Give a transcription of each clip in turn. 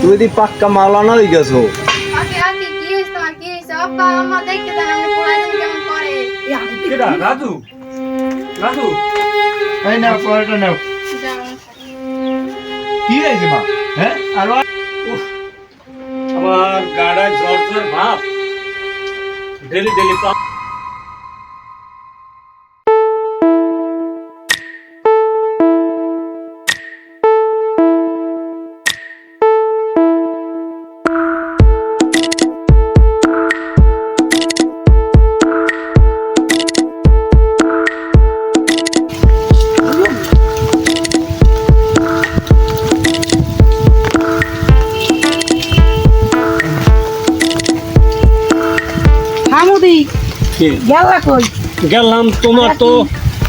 তুমি দি পাক্কা মাওলানা হয়ে গেছো পোলাইন কেমন করে। কেডা রাজু? রাজু? এই নাও পড়াটা নাও। কি হয়েছে মা? হ্যাঁ? আর আমার গাড়ায় জ্বর জ্বর ভাব। ডেলি ডেলি গেলা কই? গেলাম তোমার তো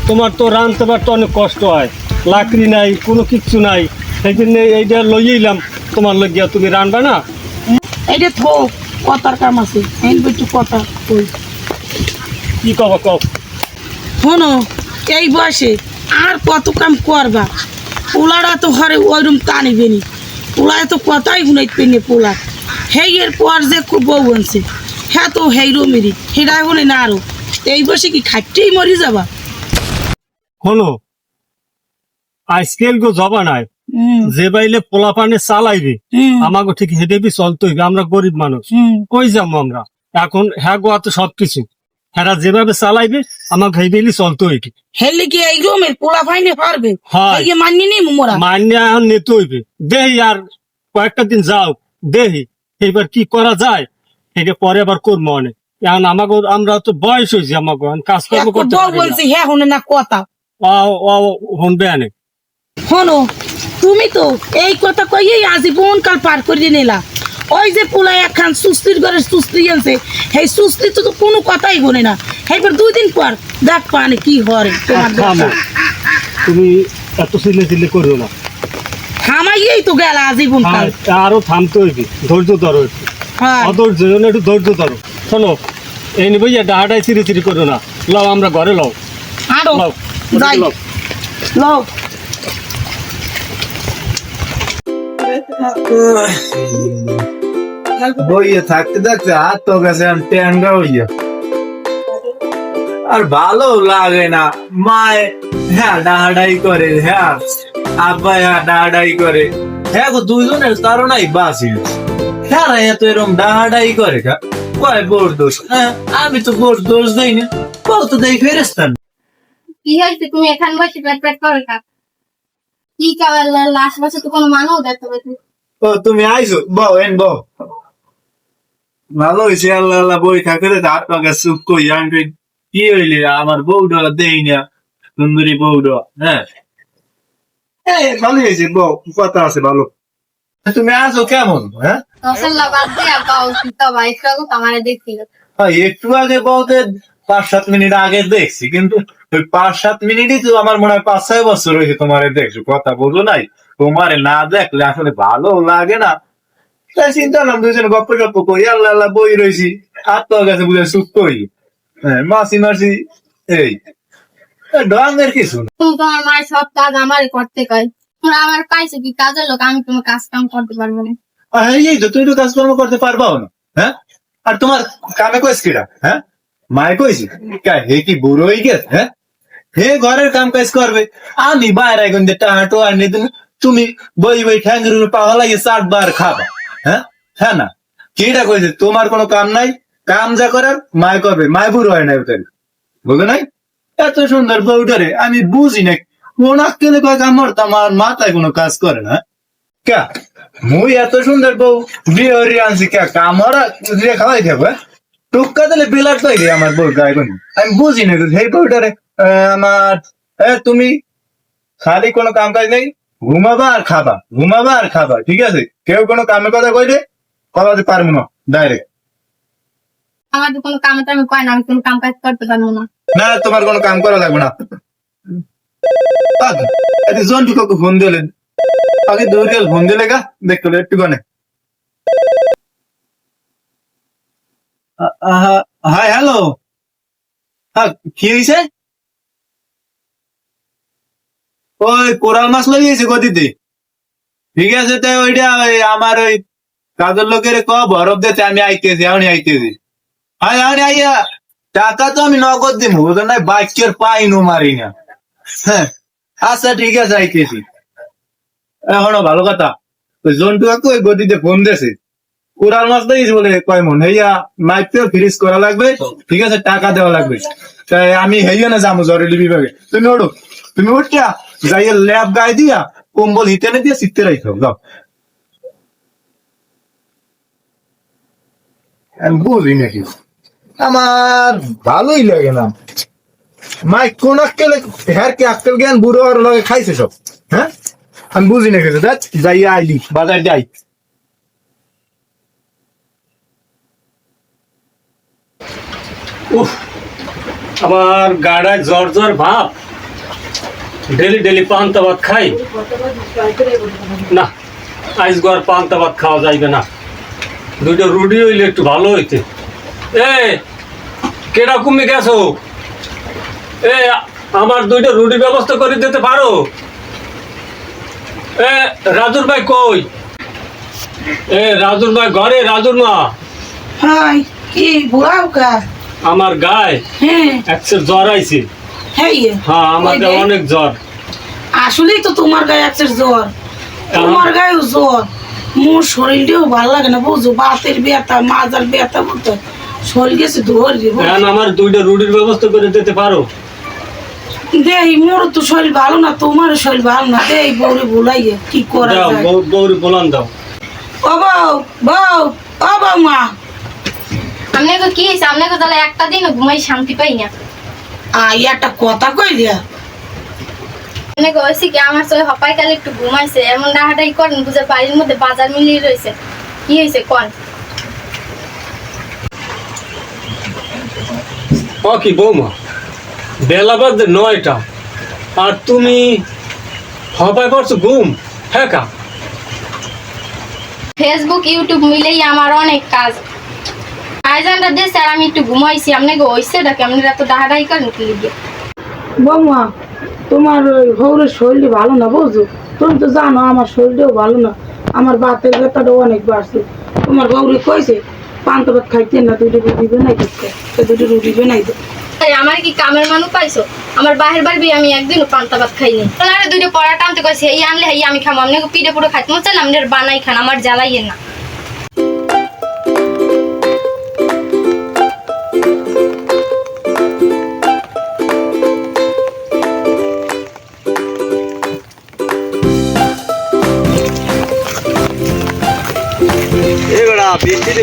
তোমার তো রানতে পারতে অনেক কষ্ট হয়। লাকড়ি নাই কোনো কিচ্ছু নাই। সেই জন্য এইটা লইয়েইলাম তোমার লইয়া তুমি রানবা না? এইটা থো কথার কাম আছে। এই একটু কথা কই। কি কবা কব শোনো এই বয়সে আর কত কাম করবা? পোলারা তো হরে ওইরকম টানিবে নি। পোলায় তো কথাই শুনাইতে নি পোলা। হেই এর পর যে খুব বউ আনছে হ্যাঁ তো হেই রমিরি সেটা শুনে না আরও। এই বয়সে কি খাইতেই মরি যাবা? হলো আজকাল গো জবা নাই। যে বাইলে পোলা পানে চালাইবে আমাকে ঠিক হেঁটে বি চলতে হইবে আমরা গরিব মানুষ। কই যাব আমরা? এখন হ্যাঁ গো তো সবকিছু। হ্যাঁ যেভাবে চালাইবে আমাকে হেঁটেলি চলতে হইবে। হেলি কি এই রুমের পোলা ফাইনে পারবে? হয়। এই যে নি মোরা? মান্য এখন নিতে হইবে। দেহি আর কয়েকটা দিন যাও। দেহি এইবার কি করা যায়? এটা পরে আবার করব অনেক। এখন আমাকে আমরা তো বয়স হয়েছে আমাকে কাজকর্ম করতে। বলছি হ্যাঁ শুনে না কথা। আনে। তুমি তো এই কথা কইয়েই আজীবন কাল পার করে নিলা। ওই যে পোলা একখান সুস্তির ঘরে সুস্তি আনছে সেই সুস্তি তো কোনো কথাই বলে না। এবার দুই দিন পর দেখ পানি কি হরে তোমার তুমি এত সিলে করো না। হামাইয়েই তো গেল আজীবন কাল আরও থামতে হইবে ধৈর্য ধরো একটু হ্যাঁ একটু ধৈর্য ধরো। শোনো এই নিবে ডাহাটাই চিরি চিরি করো না। লও আমরা ঘরে লও। লও লও। লও। বইয়ে থাকতে থাকতে হাত তো গেছে আমি ট্যাঙ্গা হইয়া। আর ভালো লাগে না। মায় হ্যাঁ ডাহাডাই করে হ্যাঁ। আব্বা হ্যাঁ ডাহাডাই করে। হ্যাঁ গো দুইজনের কারণেই বাসি হ্যাঁ রে, এত এরকম ডাহাডাই করে কা? কয় বোর দোষ? হ্যাঁ আমি তো বোর দোষ দেই না। বল তো দেই ফেরেস্তান কি হয়েছে? তুমি এখান বসে পেট পেট করে কাক কি কাবার আশেপাশে তো কোনো মানুষ দেখতে পাচ্ছি ও তুমি আইছো? বউ এন বউ ভালো হয়েছে আল্লাহ আল্লাহ বই থাকে রে হাত পাকা সুখ কই আমি কি হইলে আমার বউটা দেই না সুন্দরী বউটা হ্যাঁ। এই ভালো হয়েছে বউ। কথা আছে ভালো। তুমি আছো কেমন? হ্যাঁ? আমারে একটু আগে বলতে পাঁচ সাত মিনিট আগে দেখছি কিন্তু ওই পাঁচ সাত মিনিটই তো আমার মনে হয় পাঁচ ছয় বছর হয়েছে তোমারে দেখছ কথা বলো নাই। তোমারে না দেখলে আসলে ভালো লাগে না। তাই চিন্তা করলাম দুজন গপ্প টপ্প করি আল্লাহ আল্লাহ বই রয়েছি। তো গেছে বুঝে সুখ করি। হ্যাঁ মাসি মাসি এই। ঢঙের কিছু না। তোমার মায়ের সব কাজ আমারই করতে কয়। তোমরা আমার পাইছে কি, কাজের লোক, আমি তোমার করতে পারব না। এই তো তো কাজকর্ম করতে পারবাও না হ্যাঁ? আর তোমার কামে কইস কিরা হ্যাঁ? মায়ে কইছি হে কি বুড়ো হয়ে গেছে হ্যাঁ? হে ঘরের কাম কাজ করবে, আমি বাইরে যে টাহাটো আর নিয়ে তুমি বই বই ঠ্যাঙ্গের পাওয়া লাগে চার বার খাবা হ্যাঁ? হ্যাঁ না? কিটা কইছে, তোমার কোনো কাম নাই, কাম যা করার, মায় করবে, মায় বুড়ো হয় না বুঝো নাই? এত সুন্দর বউটারে, আমি বুঝি না কোন আক্কেলে কয় আমার আমার মাথায় কোনো কাজ করে না? কা? মুই এত সুন্দর বউ বিয়ে হরি আনছি কে? দিয়ে খাওয়াই দেবো টুক্কা দিলে বিলাট পাই রে আমার বউ গায়ে কোন। আমি বুঝি না সেই বউটারে আমার এ তুমি খালি কোনো কাম কাজ নেই ঘুমাবা আর খাবা ঘুমাবা আর খাবা ঠিক আছে? কেউ কোনো কামের কথা কইলে কলাতে পারব না ডাইরেক্ট। আমার তো কোনো কামে আমি কয় না আমি কোনো কাম কাজ করতে পারব না। না তোমার কোনো কাম করা লাগবে না। জন্টু কাকু ফোন দিলেন আগে দৌড় ফোন দিলে গা? দেখতে একটু গনে হাই, হ্যালো। হ্যাঁ কি হয়েছে ওই কোরাল মাছ লাগিয়েছে গদিতে। ঠিক আছে তাই ওইটা ওই আমার ওই কাজের লোকের ক, বরফ দিতে আমি আইতেছি আমি আইতেছি। আয় আমি আইয়া। টাকা তো আমি নগদ দিব ওদের নাই বাইকের পাইনু মারি না হ্যাঁ আচ্ছা ঠিক আছে আইতেছি। এখনও ভালো কথা। ওই জন্টু কাকু ওই গদিতে ফোন দিয়েছে। উড়াল মাছ দিয়েছি বলে কয় মন? হইয়া মাইপেও ফ্রিজ করা লাগবে ঠিক আছে টাকা দেওয়া লাগবে। তাই আমি হইয়া না যাব জরুরি বিভাগে। তুমি ওড়ো তুমি উঠিয়া যাইয়া ল্যাব গায়ে দিয়া কম্বল হিতে না দিয়া শিখতে রাখো যাও। বুঝি নাকি। আমার ভালোই লাগে না। মাই কোন আক্কেলে হ্যার কি আক্কেল জ্ঞান বুড়ো আর লগে খাইছে সব? হ্যাঁ? আমি বুঝি না কিছু। দেখ যাইয়া আইলি, বাজার যাই। আমার গাড়ায় জ্বর জ্বর ভাব। ডেলি ডেলি পান্তা ভাত খাই। না, আইস গর পান্তা ভাত খাওয়া যাইবে না। দুটো রুটি হইলে একটু ভালো হইতে। এ, কেডা কমে গেছো? এ আমার দুইটা রুটির ব্যবস্থা করে দিতে পারো? এ রাজুর ভাই কই? এ রাজুর ভাই ঘরে রাজুর মা? হাই কি বুড়াও কা আমার গায়ে? হ্যাঁ। একশো জ্বর আইছে। হ্যাঁ ইয়ে। হ্যাঁ আমার গায়ে অনেক জ্বর। আসলেই তো তোমার গায়ে আছে জ্বর। তোমার গায়ে জ্বর। মোর শরীরটাও ভালো লাগে না বুঝো বাতের ব্যথা মাজার ব্যথা বলতে শরীর গেছে ধরে আমার দুইটা রুটির ব্যবস্থা করে দিতে পারো? দেই মোর তো শরীর ভালো না তোমার শরীর ভালো না। দেই বউরে কি করা যায়? বউ- বউরে বলান দাও। ও বউ বউ ও বউ মা। আপনাকে কি তাহলে একটা দিন ঘুমাই শান্তি পাই না। আই একটা কথা কই দিয়া? কি আমার হপাই কালে একটু ঘুমাইছে এমন ডাহাটাই করেন বুঝে বাড়ির মধ্যে বাজার মিলিয়ে রয়েছে কি হয়েছে কন? ও কি বৌমা? বেলা বাজে নয়টা। আর তুমি হবাই করছ ঘুম হ্যাঁ ফেসবুক ইউটিউব মিলেই আমার অনেক কাজ। আয়োজনটা দিয়েছে আর আমি একটু ঘুমাইছি। আপনাকে হয়েছে ডাকে আপনি এত ডাহাডাই করেন কি লিগে? বৌমা তোমার ওই হৌরের শরীর ভালো না বুঝো? তুমি তো জানো আমার শরীরটাও ভালো না। আমার বাতের ব্যথাটাও অনেক বাড়ছে। তোমার বৌরে কইছে পান্তা ভাত খাইতে না দুটো রুটি বানাই দিচ্ছে দুটো রুটি বানাই দে। আরে আমার কি কামের মানুষ পাইছো? আমার বাহির বাড়বি আমি একদিনও পান্তা ভাত খাইনি। আরে দুটো পরাটা আনতে কইছে, এই আনলে এই আমি খাব আপনি পিঠে পুরো খাইতে মন চান আপনি বানাই খান, আমার জ্বালাইয়েন না।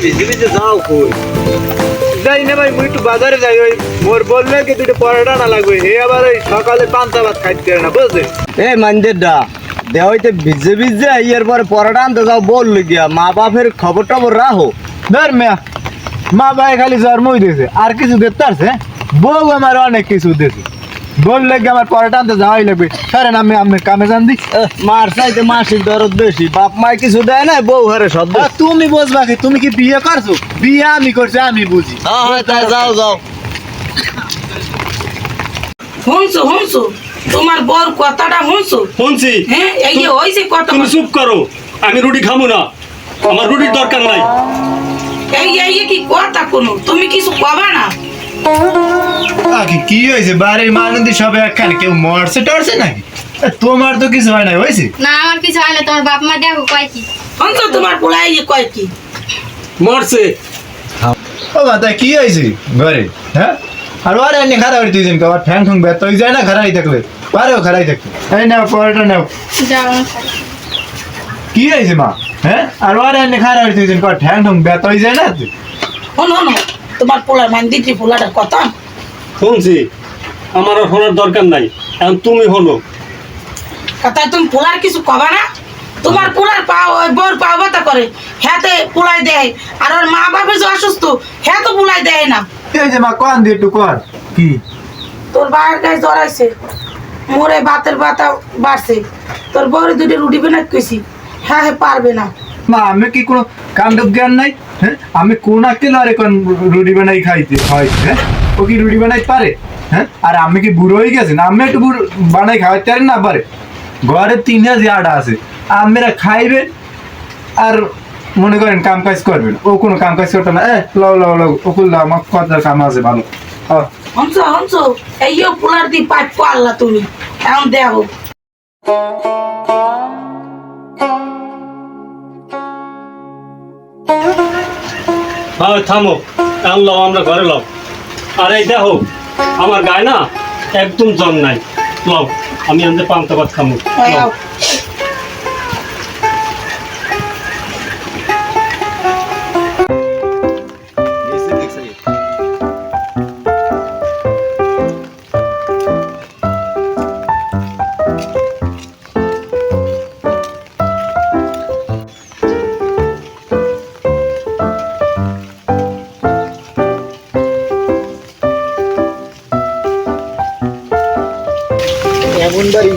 ভিজে ভিজে যাও কই? যাই না ভাই মুই একটু বাজারে যাই ওই মোর বললে কি দুটো পরোটা না লাগবে। এ আবার ওই সকালে পান্তা ভাত খাইতে না বুঝলি এ মন্দির দা দেওয়াইতে ভিজে ভিজে ইয়ার পরে পরোটা আনতে যাও বল গিয়া মা বাপের খবর টবর রাখো। ধর মেয়া মা ভাই খালি জন্মই দিয়েছে আর কিছু দেখতে পারছে? বউ আমার অনেক কিছু দিয়েছে। বললে কি আমার পরোটা আনতে যাওয়াই লাগবে। সরেন আমি আপনার কামে যান দি। মার চাইতে মাসিক দরদ বেশি। বাপ মাই কিছু দেয় না বউ হারে সব তুমি বুঝবা কি তুমি কি বিয়ে করছ? বিয়ে আমি করছি আমি বুঝি। হ্যাঁ হ্যাঁ তাই যাও যাও। শুনছো শুনছো? তোমার বর কথাটা শুনছো? শুনছি। হ্যাঁ এই যে হয়েছে কথা তুমি চুপ করো। আমি রুটি খাব না। আমার রুটির দরকার নাই। এই এই কি কথা কোনো? তুমি কিছু কবা না? আগে কি হয়েছে? বাড়ির মানুষ সব একখানে কেউ মরছে টরছে নাকি? এ, তোমার তো কিছু হয় না হয়েছে? না আমার কিছু হয় না তোমার বাপ মা দেখো কয় কি। শুনছো তোমার পোলা এই কয় কি? মরছে। ও মাতা কি হয়েছে ঘরে? হ্যাঁ? আর ওর এনে খারাপ হয়ে দুইজন আবার ঠ্যাং ঠুং ব্যথা হয়ে যায় না খারাই থাকলে? পারেও খারাই থাকতে এই নাও পরোটা নাও। কি হয়েছে মা? হ্যাঁ? আর ওর এনে খারাপ হয়ে দুইজন ঠ্যাং ঠুং ব্যথা হয়ে যায় না? শোনো তোমার পোলা মান্দিটি পোলাটার কথা? শুনছি। আমার আর শোনার দরকার নাই। এখন তুমি হলো। কথা তুমি পোলার কিছু কবা না? তোমার পোলার পা ওই বউর পা ব্যথা করে। হ্যাতে পোলাই দেয়। আর ওর মা বাপের যে অসুস্থ হ্যাঁ তো পোলাই দেয় না। কি হয়েছে মা কন দিয়ে একটু কর। কি? তোর বাবার গায়ে জ্বর আছে মোরে ভাতের ব্যথা বাড়ছে। তোর বউরে দুটো রুটি বানাই কইছি। হ্যাঁ হ্যাঁ পারবে না। মা আমি কি কোনো কাণ্ড জ্ঞান নাই? হ্যাঁ? আমি কোন আকেল আর এখন রুটি বানাই খাইতে হয় হ্যাঁ? ও কি রুটি বানাই পারে? হ্যাঁ? আর আমি কি বুড়ো হয়ে গেছে? না, আমি একটু বুড়ো বানাই খাওয়াইতে পারি না? পারে। ঘরে তিন হাজার আটা আছে। আমরা খাইবেন আর মনে করেন কাম কাজ করবেন ও কোনো কাম কাজ করতে না। এ, লও লও লও ওকুল দাও, আমার কত কাম আছে, ভালো। হংস হংস এই পোলার দি পাইপ পারলা তুমি। এখন দেখো। হ্যাঁ থামো এখন লও আমরা ঘরে লও। আর এই দেখো আমার গায়ে না একদম জম নাই। লও আমি আমাদের পান্তা ভাত খামো।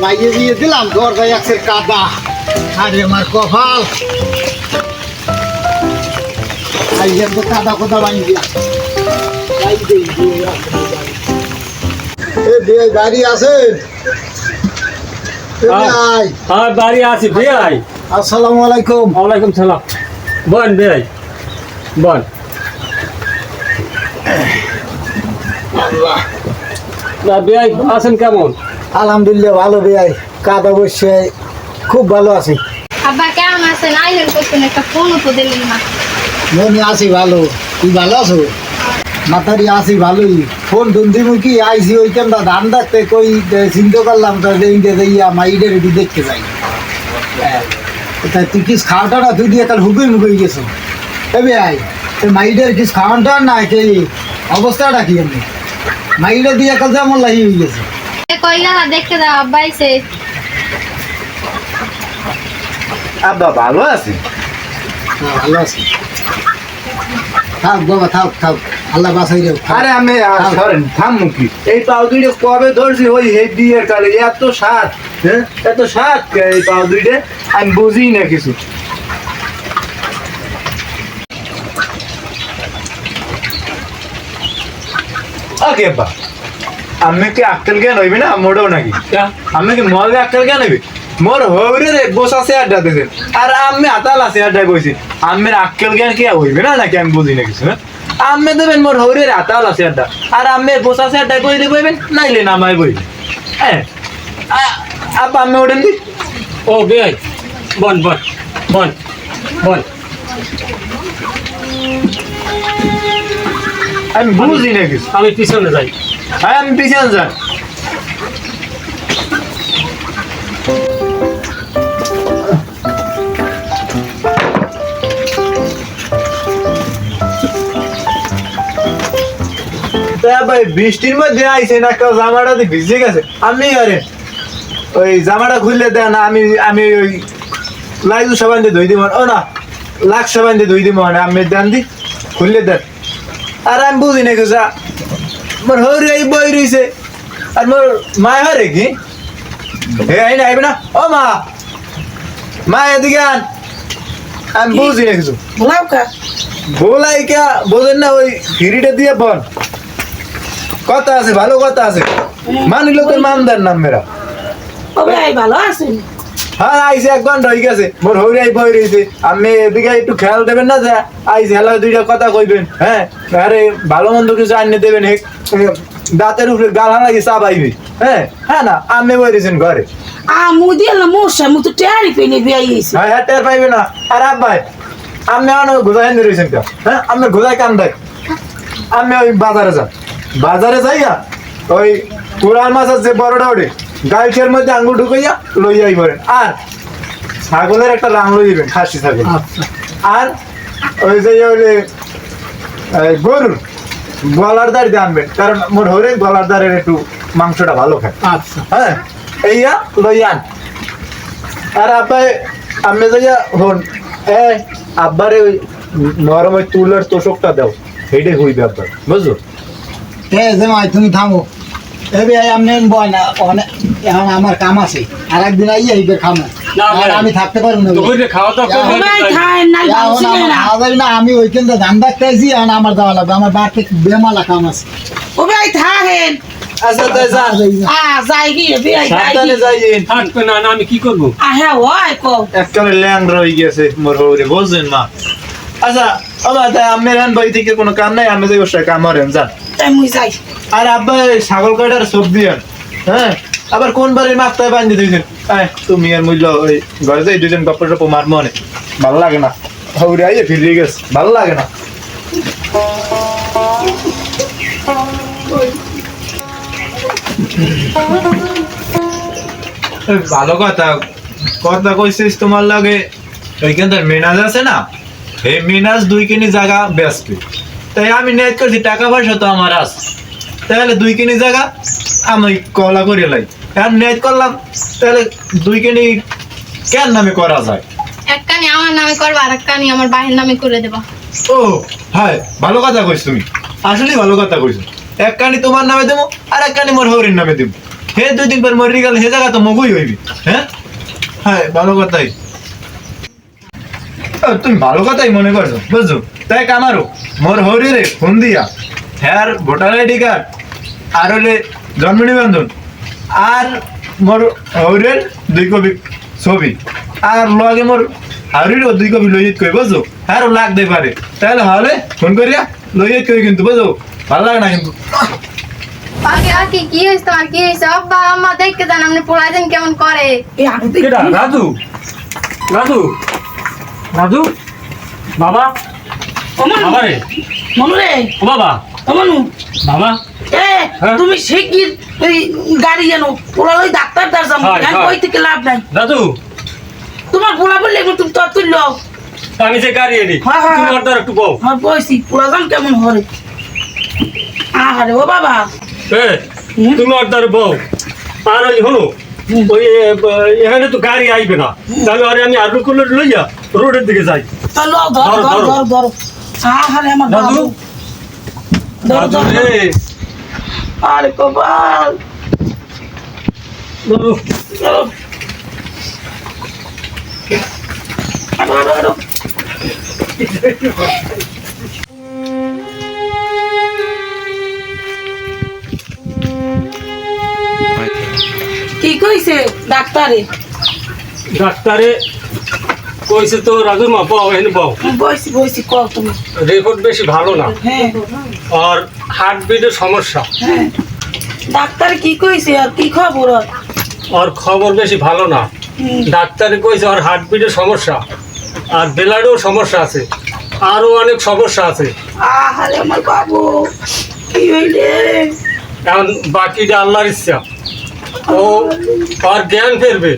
মাইয়ে দিয়ে দিলাম ভাই একসের কাদা। আরে আমার কপাল। আইয়ের তো কাদা কোদা বানিয়ে দিয়ে বাড়ি। আছে এ হ্যাঁ। বাড়ি আছি বেআই। আসসালামু আলাইকুম। ওয়ালাইকুম সালাম। বেআই না বেআই আছেন কেমন? আলহামদুলিল্লাহ ভালো ভাই কাদা অবশ্যই খুব ভালো আছি। আব্বা কেমন আছেন? আইলেন করতেন একটা ফোন তো দিলেন না। মনে আছি ভালো। তুই ভালো আছো? মাতারি আছি ভালোই। ফোন টুন দিব কি? আইসি ওই কেমন ধান দেখতে কই চিন্তা করলাম তো ইন্ডিয়া যাইয়া মাইডের এটি দেখতে যাই। হ্যাঁ, তা তুই কিস খাওয়াটা না? তুই দিয়ে কাল হুকুই মুকুই গেছো? তবে আই মাইডের কিস খাওয়াটা না? কে অবস্থাটা কি এমনি? মাইডের দিয়ে কাল যেমন লাগি হয়ে গেছে। এ দেখতে দাও আব্বা আব্বা ভালো আছে? হ্যাঁ ভালো আছি। থাক বাবা থাক থাক। আল্লাহ বাসাই রে আরে আমি সরেন থামু কি? এই পাও দুইটা কবে ধরছি? ওই হে বিয়ের কালে এত সাত হ্যাঁ? এত সাত এই পাও দুইটা আমি বুঝি না কিছু। ওকে বা আমি কি আক্কেল জ্ঞান হইবে না? মোড়ও নাকি? আমি কি মগে আক্কেল জ্ঞান হইবে? মোর হইরে রে বস আড্ডা দিতেন আর আমি আতাল আছে আড্ডায় বসি আমের আক্কেল জ্ঞান কি হইবে না নাকি? আমি বুঝি না কিছু হ্যাঁ? আমি দেবেন মোর হইরে রে আতাল আছে আড্ডা আর আমি বস আছে আড্ডায় বই দিয়ে বইবেন নাইলে না আমায় বই। হ্যাঁ? আ- আব্বা আমি ওঠেন দি। ও বেআই বন বন বন বন আমি বুঝি না কিছু। আমি পিছনে যাই। হ্যাঁ আমি বৃষ্টির মধ্যে আইছে না, কেউ জামাটা ভিজে গেছে? আমি আরে, ওই জামাটা খুললে দেন আমি আমি ওই লাইজু সাবান দিয়ে ধুই দিব ও না লাখ সাবান দিয়ে ধুই দিব মানে আমি দেন দি, খুললে দেন। আর, আমি বুঝি না মোর হরি এই বই রইছে আর মোর মা হরে কি? হে আই না আইবে না ও মা। মা এদিকে আন। আমি বুঝি না কিছু বলাও কা বলাই কে বোঝেন না ওই ফিরিটা দিয়ে বল কথা আছে ভালো কথা আছে। মানিল তোর মামদার নাম মেরা ও ভাই ভালো আছেন হ্যাঁ আইসে এক ঘণ্টা হয়ে গেছে। মোর হরি আই বই রইছে। আপনি এদিকে একটু খেয়াল দেবেন না যা আইসে হেলা দুইটা কথা কইবেন হ্যাঁ? আরে ভালো মন্দ কিছু আনিয়ে দেবেন হে দাঁতের উপরে গাল হানা চা পাইবে হ্যাঁ? হ্যাঁ না আপনি বই রয়েছেন ঘরে। আ মু দিয়ে না মোর মু তো টেয়ারি পেনে বিয়াই গেছি। হ্যাঁ হ্যাঁ টের পাইবে না। আর আব্বাই আপনি আনো ঘোষা হেন রয়েছেন হ্যাঁ? আপনি ঘোষায় কান দেয়। আমি ওই বাজারে যান। বাজারে যাইয়া ওই কোরআন মাছ আছে বড়টা ওঠে গাইছের মধ্যে আঙ্গুর ঢুকাইয়া লইয়াই করেন আর ছাগলের একটা রাং লই দিবেন খাসি ছাগল। আর ওই যে ওই যে, এই গরুর গলার দাড়ি দিয়ে আনবেন। কারণ মোর হরে গলার দাঁড়ের একটু মাংসটা ভালো খায়। আচ্ছা। হ্যাঁ এইয়া লইয়ান আর আব্বাই আমি যাইয়া হন এ আব্বারে ওই নরম ওই তুলের তোষকটা দাও। সেইটাই হইবে আব্বার এ জামাই তুমি থামো। এবে আমি বয় না অনেক এখন আমার কাম আছে। আর একদিন খামো। আর। আমি থাকতে পারব না। খাওয়া খাওয়া না ধান রাখতে আছি আমার লাগবে। আমার বাড়িতে বেমালা কাম আছে। ও ভাই থাকেন। আচ্ছা আমি কি করব? আ হ্যাঁ এককালে রয়ে গেছে মোর বুঝলেন মা আচ্ছা বাবা তাই আমের হান বাড়ি থেকে কোনো কাম নাই আমি যাই বসে কাম হরেন যান তাই মুই যাই। আর আব্বা এই ছাগল কাটার সবজি আন হ্যাঁ? আবার কোন বান্ধি তুমি আর মূল্য ওই ঘরে যাই দুজন গপ্প টপ্প মার মনে। ভালো লাগে না। হৌরে আইয়ে ফিরে গেছে। ভালো লাগে না। ভালো কথা। কথা কইছিস তোমার লাগে। ওইখানটার মেনাজ আছে না? এই মিনাস দুই কিনি জায়গা ব্যস্ত। তাই আমি নেট করছি টাকা পয়সা তো আমার আছে। তাহলে দুই কিনি জায়গা আমি কলা করে লাই। এখন নেট করলাম তাহলে দুই কিনি কেন নামে করা যায়? এক কানি আমার নামে করবা আর এক কানি আমার বাহির নামে করে দেবা। ও হ্যাঁ ভালো কথা কইস তুমি। আসলেই ভালো কথা কইছো। এক কানি তোমার নামে দেবো আর এক কানি মোর হরির নামে দেবো। হে দুই দিন পর মরি গেল হে জায়গা তো মগুই হইবি হ্যাঁ? হ্যাঁ ভালো কথাই। তুমি ভালো কথাই মনে করছ বুঝছ? তাই কামারো মোর হরি রে ফোন দিয়া হ্যার ভোটার আইডি কার্ড আর হলে জন্ম নিবন্ধন আর মোর হরের দুই কপি ছবি আর লগে মোর হারিরও দুই কপি লইত কই বুঝছ? হ্যাঁ লাগতে পারে। তাহলে হলে ফোন করিয়া লইত কই কিন্তু বুঝছ? ভালো লাগে না কিন্তু। আগে আর কি কি হয়েছে তোমার? কি হয়েছে আব্বা আম্মা দেখতে জান আপনি পড়াইছেন কেমন করে? আগে রাজু? রাজু? রাজু বাবা? অমন? বাবা রে? মনু রে? ও বাবা? অমনু? বাবা? এ হ্যাঁ? তুমি শিগগির এই গাড়ি জানো? পোলা লই ডাক্তার দার যাব আর কই থেকে লাভ নাই। রাজু তোমার পোলা বললে তুমি তো তুলল আমি যে গাড়ি হ্যাঁ, তুমি হ্যাঁ। অর্ডার একটু বউ। আমার বয়সী পোলা যান কেমন হরে আহারে ও বাবা। এ? তুমি অর্ডার বউ। আর ওই হলো। ওই এ, ব- এখানে তো গাড়ি আইবে না তাহলে আরে আমি আরও করে লইয়া রোডের দিকে যাই চলো ধর ধরো, ধর ধরো। ধর ধর আহারে আমার রাজু? বাবু ধর রাজু ধর রে আরে কপাল রাজু, ধরো। কইছে ডাক্তারে? ডাক্তারে কইছে তো রাজুর মা পাও এখানে পাও। বয়সি বয়সি কল তুমি। রেকর্ড বেশি ভালো না। হ্যাঁ। আর হার্ট বিটের সমস্যা। হ্যাঁ। ডাক্তার কি কইছে আর কি খবর আর? খবর বেশি ভালো না। ডাক্তারে কইছে আর হার্ট বিটের সমস্যা। আর ব্লাডেও সমস্যা আছে। আরও অনেক সমস্যা আছে। আহারে আমার বাবু কি হইলে? এখন বাকিটা আল্লাহর ইচ্ছা। ও আর জ্ঞান ফেরবে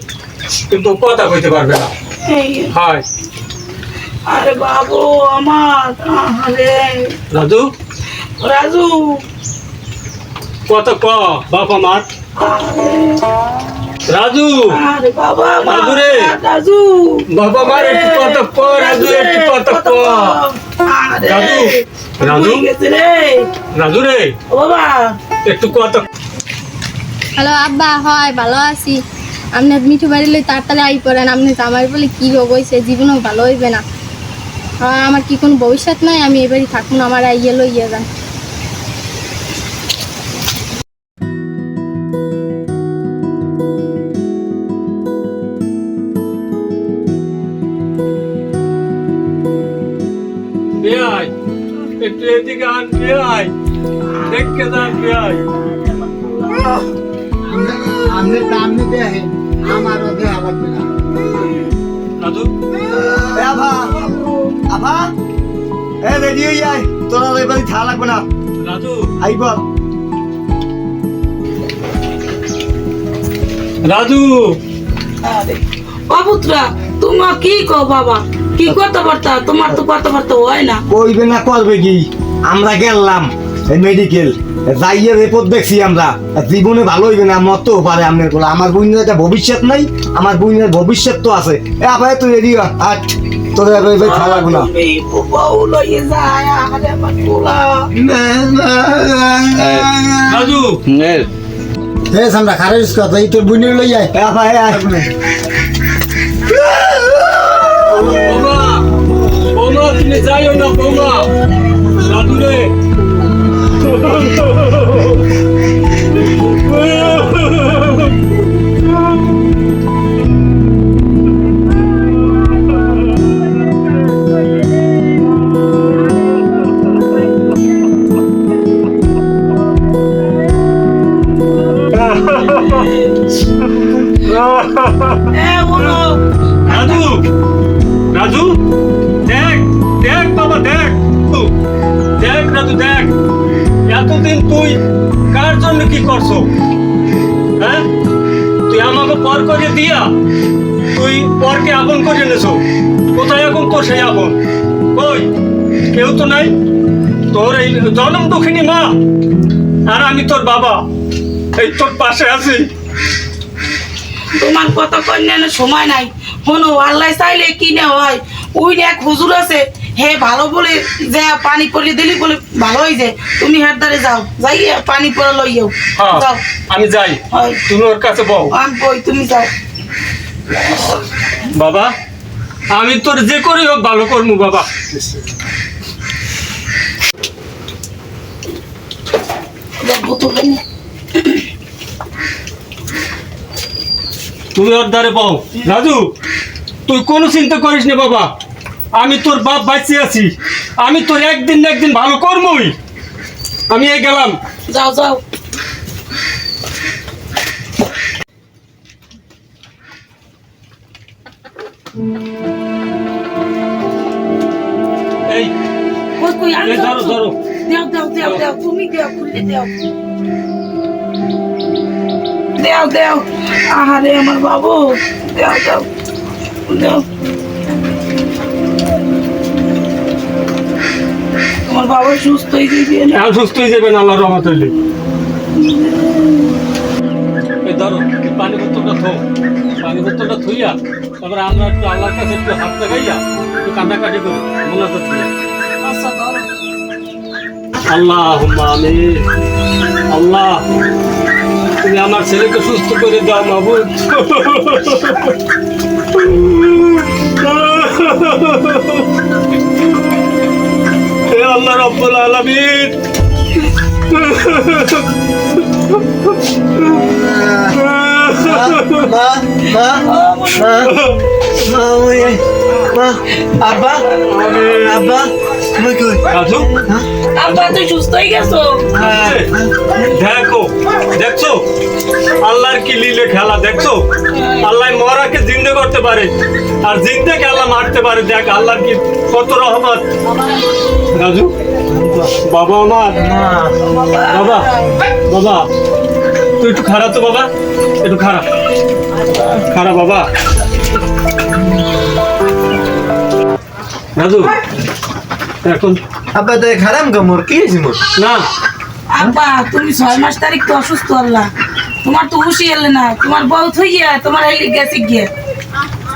কিন্তু কথা কইতে পারবে না। হয়। আরে বাবু আমার রাজু? রাজু। কত ক বাপ আমার। রাজু? রাজু রে। রাজু। বাবা আমার একটু কত ক রাজু একটু কত ক। রাজু, রাজু। রাজু রে? ও বাবা। একটু কত হ্যালো আব্বা হয় ভালো আছি। আপনি মিঠু বাড়ি লই তাড়াতাড়ি আই পড়েন। আপনি জামাই বলে কি রোগ হয়েছে জীবনও ভালো হইবে না। হ্যাঁ আমার কি কোনো ভবিষ্যৎ নাই? আমি এবারই থাকুন আমার আইয়ে লইয়ে যান। একটু এদিকে আন বিয়াই দেখকে যান বিয়াই আপনি আপনি দেখেন আমারও দেওয়া লাগবে না রাজু? আভা আভা এ রেডি যায় তোরা এবার থা লাগবে না। রাজু? আইব। রাজু? আরে তোমার কি কো বাবা? কি করতে পারতা? তোমার তো কথাবার্তা হয় না। কইবে না করবে কি? আমরা গেলাম। মেডিকেল যাইয়ে রেপোর্ট দেখছি আমরা। জীবনে ভালো হইবে না মরতেও পারে আপনারগুলো আমার বইনের একটা ভবিষ্যৎ নাই আমার বইনের ভবিষ্যৎ তো আছে। এ আপায় তুই রেডি আট। এবার খাওয়া রাজু। এ সামরা খারাপ কথা এই তোর বুনের লই যায় এ আপা এ আয়। বৌমা বৌমা তুমি যাইও না বৌমা। রাজু রে। 哈哈哈哈 দিয়া তুই পরকে আপন করে এনেছো। কোথায় এখন তোর সেই আপন কই? কেউ তো নাই? তোর এই জনম দুঃখিনী মা আর আমি তোর বাবা। এই তোর পাশে আছি। তোমার কথা কন্যার সময় নাই। হনো আল্লাহ চাইলে কি না হয়? ওই এক হুজুর আছে হে ভালো বলে যে পানি পড়লে দিলি বলে ভালো হয়ে যায় তুমি হাত ধারে যাও যাই পানি পড়ে লইও হ্যাঁ যাও। আমি যাই। তুমি ওর কাছে বউ আমি বই তুমি যাও। বাবা আমি তোর যে করি হোক ভালো করব বাবা। তুমি ওর দ্বারে পাও রাজু তুই কোনো চিন্তা করিস না বাবা। আমি তোর বাপ বাঁচিয়ে আছি। আমি তোর একদিন না একদিন ভালো করবই আমি এই গেলাম। যাও যাও। এই ধরো ধরো। দেও দেও দেও দেও তুমি দেও খুলে দেও। দেও দেও। আহারে আমার বাবু। দেও দেও। দেও। আমার বাবা সুস্থ হয়ে যাবে না সুস্থ হয়ে যাবেন আল্লাহ রহমত হইলে। এই ধরো পানি বোতলটা থো পানি বোতলটা থইয়া তারপরে আমরা একটু আল্লাহর কাছে একটু হাত লাগাইয়া একটু কান্নাকাটি করি মনে করছি আচ্ছা ধরো। আল্লাহ তুমি আমার ছেলেকে সুস্থ করে দাও হে আল্লাহ রব্বুল আলমিন। আব্বা আব্বা আব্বা আব্বা, তুই সুস্থ হয়ে গেছো? দেখো, দেখছ? আল্লাহর কি লীলে খেলা, দেখছ? আল্লাহ মরাকে জিন্দে করতে পারে, আর জিন্দেকে আল্লাহ মারতে পারে। দেখ, আল্লাহর কি কত রহমত। রাজু, বাবা আমার বাবা বাবা, তুই একটু খারাপ তো, বাবা। একটু খারাপ খারাপ বাবা। রাজু এখন আব্বা তো খারাপ গো মোর কি হয়েছে মোর? না। আব্বা তুমি ছয় মাস তারিখ তো অসুস্থ আল্লাহ। তোমার তো হুশি এলে না। তোমার বউ থইয়া তোমার হেলি গেছে গিয়ে।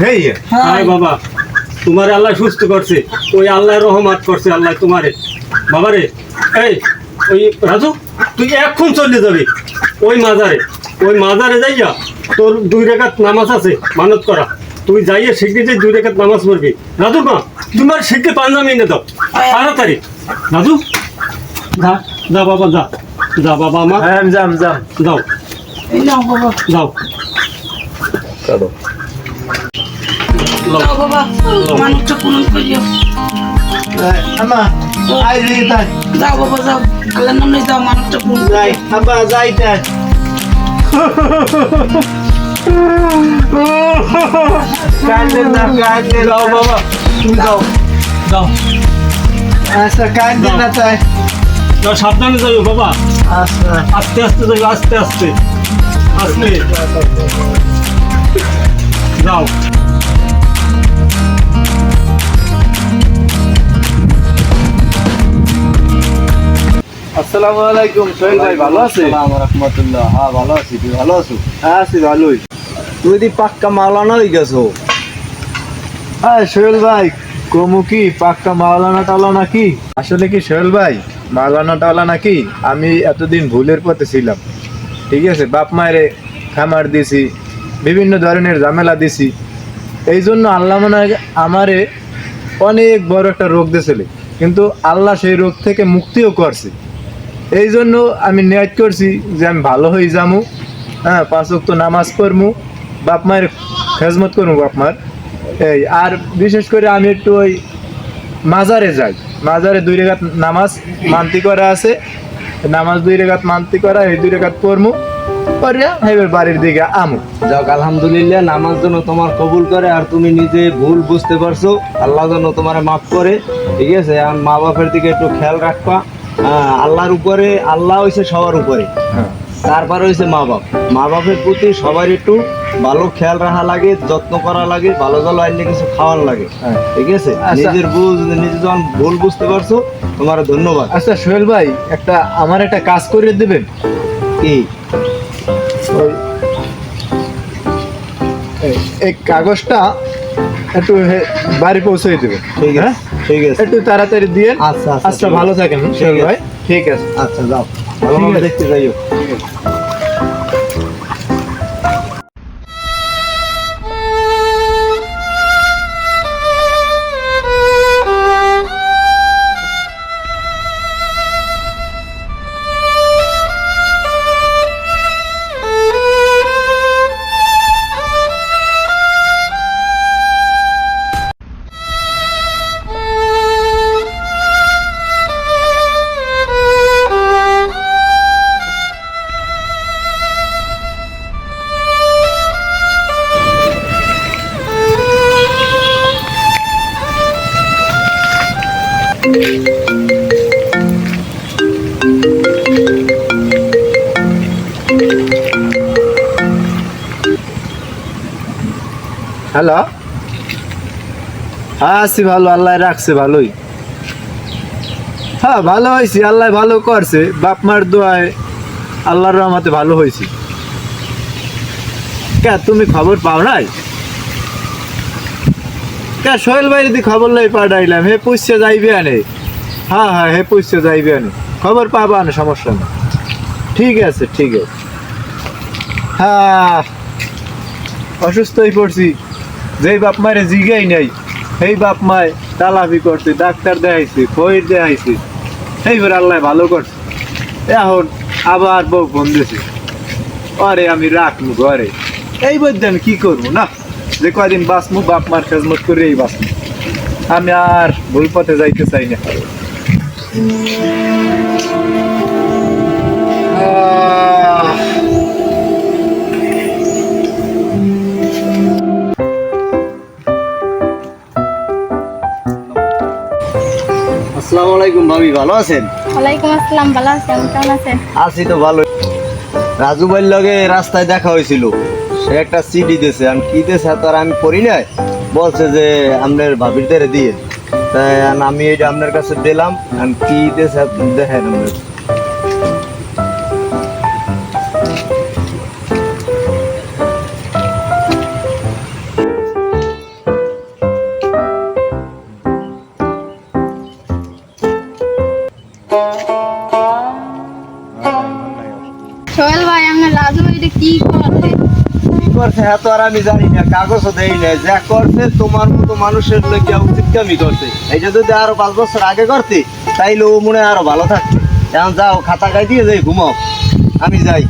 হেই হ্যাঁ। বাবা তোমার আল্লাহ সুস্থ করছে। ওই আল্লাহ রহমত করছে আল্লাহ তোমারে। বাবারে এই ওই রাজু তুই এখন চলে যাবি। ওই মাজারে। ওই মাজারে যাইয়া তোর দুই রেখাত নামাজ আছে মানত করা। তুই যাইয়া শিখে যে দুই রেখাত নামাজ পড়বি। রাজু মা তোমার শিখে পাঞ্জাবি এনে দাও। তাড়াতাড়ি। রাজু যা যা বাবা যা। যা বাবা আমার হ্যাঁ যাম যাম। যাও এই নাও বাবা। যাও চলো বাবা মানুষটা পূরণ করিও আমা আই রে তাই। যাও বাবা যাও। আল্লাহ নামে যাও মানুষটা পূরণ যাই আব্বা যাই তাই। কান্দেন না কান্দেন যাও বাবা। তুমি যাও যাও আচ্ছা কান্দেন না তাই যাও সাবধানে যাও বাবা। আচ্ছা। আস্তে আস্তে যাবে আস্তে আস্তে। আস্তে যাও। আসসালামু আলাইকুম সোহেল ভাই ভালো আছে আসসালামু রাহমাতুল্লাহ। হ্যাঁ ভালো আছি তুই ভালো আছো? হ্যাঁ আছি ভালোই। তুই দি পাক্কা মাওলানা হয়ে গেছো হ্যাঁ সোহেল ভাই, কমু কি? পাক্কা মাওলানা টাওলানা কি আসলে কি সোহেল ভাই? মাওলানা টাওলানা কি আমি এতদিন ভুলের পথে ছিলাম। ঠিক আছে, বাপ মায়েরে খামার দিছি, বিভিন্ন ধরনের ঝামেলা দিছি। এই জন্য আল্লাহ মনে হয় আমারে অনেক বড় একটা রোগ দিয়েছিল। কিন্তু আল্লাহ সেই রোগ থেকে মুক্তিও করছে। এই জন্য আমি নিয়ত করছি যে আমি ভালো হয়ে যামু। হ্যাঁ পাঁচ ওয়াক্ত নামাজ পড়মু। বাপ মায়ের খেজমত করব বাপ মার। এই আর বিশেষ করে আমি একটু ওই মাজারে যাই। মাজারে দুই রেখাত নামাজ মান্তি করা আছে। নামাজ দুই রেখাত মান্তি করা এই দুই রেখাত পড়মু এবার বাড়ির দিকে আমু। যাক আলহামদুলিল্লাহ নামাজ যেন তোমার কবুল করে আর তুমি নিজে ভুল বুঝতে পারছ আল্লাহ যেন তোমার মাফ করে। ঠিক আছে আর মা বাপের দিকে একটু খেয়াল রাখবা। হ্যাঁ, আল্লাহর উপরে আল্লাহ হয়েছে সবার উপরে। তারপর হয়েছে মা বাপ। মা বাপের প্রতি সবার একটু ভালো খেয়াল রাখা লাগে যত্ন করা লাগে ভালো ভালো আইলে কিছু খাওয়ার লাগে। হ্যাঁ। ঠিক আছে? আচ্ছা। নিজের বুঝ নিজে যখন ভুল বুঝতে পারছ তোমার ধন্যবাদ। আচ্ছা সোহেল ভাই একটা আমার একটা কাজ করে দেবেন? কি? এই- কাগজটা একটু বাড়ি পৌঁছে দেবেন। ঠিক আছে হ্যাঁ? ঠিক আছে। একটু তাড়াতাড়ি দিয়ে। আচ্ছা, আচ্ছা, আচ্ছা ভালো থাকেন ঠিক সোহেল ভাই। ঠিক আছে। আচ্ছা যাও। ভালো ঠিক মতো আছে। হ্যালো? হ্যাঁ আছি ভালো, আল্লাহ রাখছে, ভালোই। হ্যাঁ ভালো হয়েছি, আল্লাহ ভালো করছে। বাপ মার দোয়ায় আল্লাহর রহমতে ভালো হয়েছি। কে, তুমি খবর পাও নাই? কে, সোহেল ভাই যদি খবর লাই পাঠাইলাম, হে পুষছে যাইবে আনে। হ্যাঁ হ্যাঁ হে পুষছে যাইবে আনে। খবর পাবা না সমস্যা না ঠিক আছে ঠিক আছে। হ্যাঁ অসুস্থ হয়ে পড়ছি। যেই বাপ মায়ের জিগাই নাই, সেই বাপ মায় তালাফি করছে, ডাক্তার দেখাইছে খৈর দেখাইছে। সেইবার আল্লাহ ভালো করছে। এখন আবার বউ ফোন দিছে। আরে আমি রাখব ঘরে। এই বলতে আমি কি করব, না? যে কয়দিন বাঁচমু, বাপ মার খেজমত করে এই বাঁচমু। আমি আর ভুল পথে যাইতে চাই না। আসসালামু আলাইকুম ভাবি ভালো আছেন? ওয়ালাইকুম আসসালাম ভালো আছেন কেমন আছেন? আছি তো ভালো। রাজু ভাইয়ের লগে রাস্তায় দেখা হয়েছিল। সে একটা সিডি দিয়েছে। আমি কি দিয়েছে তো আর আমি পড়ি নাই। বলছে যে আপনার ভাবির দেরে দিয়ে। তাই আমি এটা আপনার কাছে দিলাম। আমি কি দিয়েছে দেখেন আপনার। হ্যাঁ তো আর আমি জানি না, কাগজও দেই না যা করছে তোমার মতো মানুষের লোক উচিত কামি করছে। এইটা যদি আরও পাঁচ বছর আগে করতে, তাইলে ও মনে আরও ভালো থাকতো। এখন যাও, খাতা গাই দিয়ে যাই, ঘুমাও। আমি যাই।